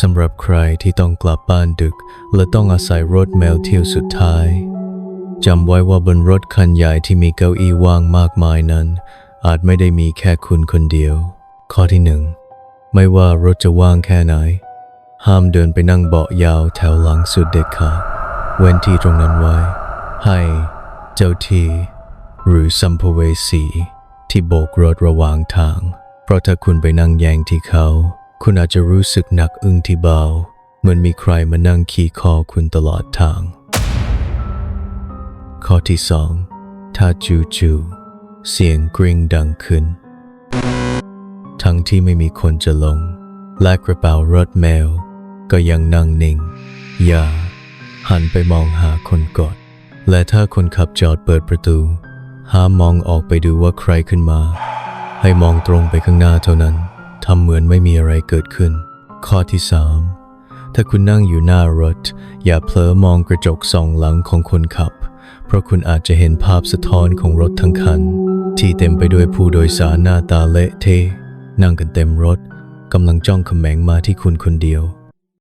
สำหรับใครที่ต้องกลับบ้านดึก และต้องอาศัยรถแมวเที่ยวสุดท้ายจำไว้ว่าบนรถคันใหญ่ที่มีเก้าอี้ว่างมากมายนั้น อาจไม่ได้มีแค่คุณคนเดียว ข้อที่หนึ่งไม่ว่ารถจะว่างแค่ไหน ห้ามเดินไปนั่งเบาะยาวแถวหลังสุดเด็ดขาดเว้นที่ตรงนั้นไว้ ให้เจ้าที่หรือสัมภเวสีที่โบกรถระหว่างทาง เพราะถ้าคุณไปนั่งแยงที่เขา คุณอาจจะรู้สึกหนักอึ้งที่เบาเหมือนมีใครมานั่งขี่คอคุณตลอดทาง ข้อที่สองถ้าจูจูๆเสียงกริ่งดังขึ้น ทั้งที่ไม่มีคนจะลง และกระเป๋ารถแมว ก็ยังนั่งนิ่ง อย่า หันไปมองหาคนกด และถ้าคนขับจอดเปิดประตู ห้ามมองออกไปดูว่าใครขึ้นมา ให้มองตรงไปข้างหน้าเท่านั้น ทำเหมือนไม่มีอะไรเกิดขึ้น ข้อที่ 3 ถ้าคุณนั่งอยู่หน้ารถ อย่าเผลอมองกระจกส่องหลังของคนขับ เพราะคุณอาจจะเห็นภาพสะท้อนของรถทั้งคัน ที่เต็มไปด้วยผู้โดยสารหน้าตาเละเทะนั่งกันเต็มรถกำลังจ้องขแมงมาที่คุณคนเดียว